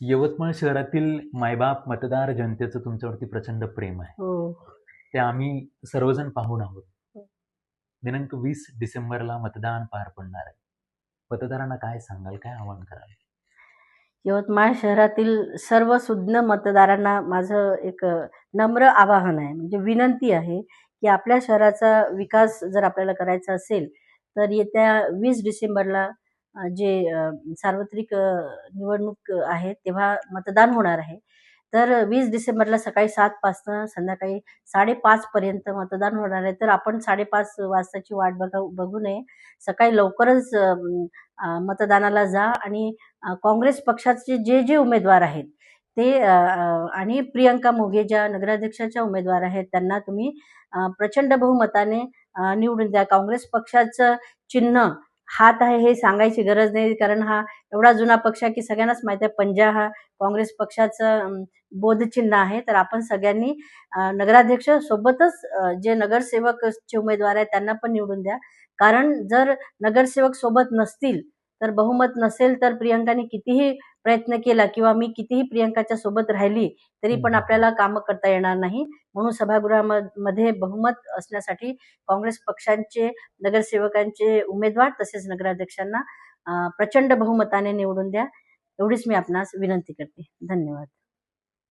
यवतमाळ शहरातील मायबाप मतदार जनतेचं तुमच्यावरती प्रचंड प्रेम आहे. हो. ते आम्ही सर्वजण पाहून आहोत. हो. दिनांक वीस डिसेंबरला मतदान पार पडणार आहे. मतदारांना काय सांगाल? काय आवाहन कराल? यवतमाळ शहरातील सर्व सुज्ञ मतदारांना माझं एक नम्र आवाहन आहे. म्हणजे विनंती आहे की आपल्या शहराचा विकास जर आपल्याला करायचा असेल तर येत्या वीस डिसेंबरला जे सार्वत्रिक निवडणूक आहे तेव्हा मतदान होणार आहे. तर वीस डिसेंबरला सकाळी सातपासनं संध्याकाळी साडेपाचपर्यंत मतदान होणार आहे. तर आपण साडेपाच वाजताची वाट बघा बघू नये. सकाळी लवकरच मतदानाला जा आणि काँग्रेस पक्षाचे जे जे उमेदवार आहेत ते आणि प्रियंका मोघे ज्या नगराध्यक्षाच्या उमेदवार आहेत त्यांना तुम्ही प्रचंड बहुमताने निवडून द्या. काँग्रेस पक्षाचं चिन्ह हात आहे हे सांगायची गरज नाही कारण हा एवढा जुना पक्ष आहे की सगळ्यांनाच माहिती आहे पंजा हा काँग्रेस पक्षाचं बोधचिन्ह आहे. तर आपण सगळ्यांनी नगराध्यक्ष सोबतच जे नगरसेवकचे उमेदवार आहेत त्यांना पण निवडून द्या. कारण जर नगरसेवक सोबत नसतील तर बहुमत नसेल तर प्रियंकाने कितीही प्रयत्न केला किंवा मी कितीही प्रियंकाच्या सोबत राहिली तरी पण. आपल्याला कामं करता येणार नाही. म्हणून सभागृहामध्ये बहुमत असण्यासाठी काँग्रेस पक्षांचे नगरसेवकांचे उमेदवार तसेच नगराध्यक्षांना प्रचंड बहुमताने निवडून द्या. एवढीच मी आपणास विनंती करते. धन्यवाद.